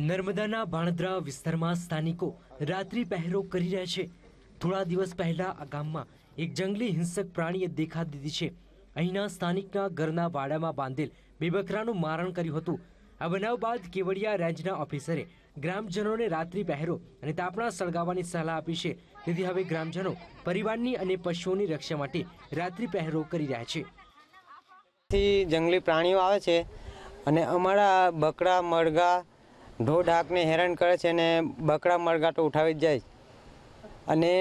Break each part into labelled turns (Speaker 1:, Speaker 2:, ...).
Speaker 1: નર્મદાના ભાણદ્રા વિસ્તારમાં સ્થાનિકો રાત્રિ પહેરો કરી રહ્યા છે. થોડા દિવસ પહેલા આ ગામમાં એક જંગલી હિંસક પ્રાણીએ દેખા દીધી છે. અહીંના સ્થાનિકના ઘરના વાડામાં બાંધેલ બેબકરાનું મારણ કર્યું હતું. આ બનાવ બાદ કેવડિયા રેન્જના ઓફિસરે ગ્રામજનોને રાત્રિ પહેરો અને તાપણા સળગાવવાની સલાહ આપી છે. તેથી હવે ગ્રામજનો પરિવારની અને પશુઓની રક્ષા માટે રાત્રિ પહેરો કરી રહ્યા છે.
Speaker 2: જંગલી પ્રાણીઓ આવે છે અને અમારા બકરા, મરઘા ઢોર ઢાકને હેરાન કરે છે અને બકરા મરઘાટો ઉઠાવી જ જાય અને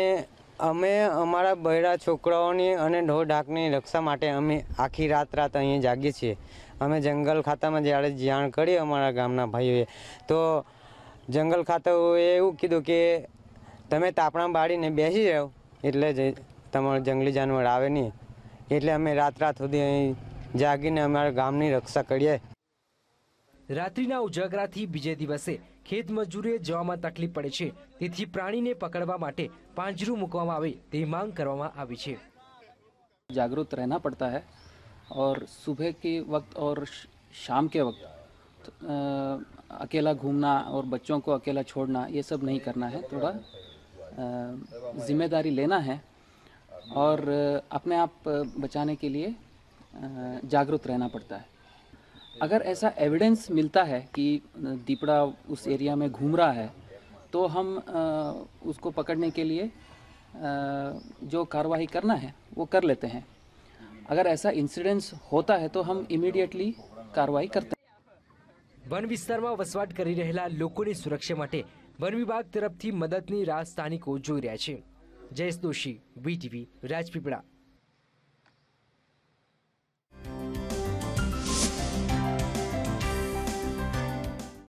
Speaker 2: અમે અમારા બૈરા છોકરાઓની અને ઢોર ઢાકની રક્ષા માટે અમે આખી રાત રાત અહીંયા જાગીએ છીએ. અમે જંગલ ખાતામાં જ્યારે જાણ કરી અમારા ગામના ભાઈઓએ, તો જંગલ ખાતાઓએ એવું કીધું કે તમે તાપણા બાળીને બેસી જાઓ, એટલે જ તમારું જંગલી જાનવર આવે નહીં. એટલે અમે રાત રાત સુધી અહીં જાગીને અમારા ગામની રક્ષા કરીએ.
Speaker 1: રાત્રિના ઉજાગરાથી બીજે દિવસે ખેત મજૂરીએ જવામાં તકલીફ પડે છે તેથી પ્રાણીને પકડવા માટે પાંજરું મૂકવામાં આવે તેવી માંગ કરવામાં આવી છે
Speaker 3: जागरूक रहना पड़ता है और सुबह के वक्त और श- शाम के वक्त अ, अकेला घूमना और बच्चों को अकेला छोड़ना ये सब नहीं करना है थोड़ा अ, जिम्मेदारी लेना है और अ, अपने आप अ, बचाने के लिए अ, जागरूक रहना पड़ता है अगर ऐसा एविडेंस मिलता है कि अ, दीपड़ा उस एरिया में घूम रहा है तो हम अ, उसको पकड़ने के लिए अ, जो कार्रवाई करना है वो कर लेते हैं अगर ऐसा इंसिडेंस होता है तो हम इमीडिएटली कार्रवाई करते हैं
Speaker 1: વન વિસ્તારમાં વસવાટ કરી રહેલા લોકોની સુરક્ષા માટે વન વિભાગ તરફથી મદદની રાહ સ્થાનિકો જોઈ રહ્યા છે જયેશ દોશી વીટીવી રાજપીપળા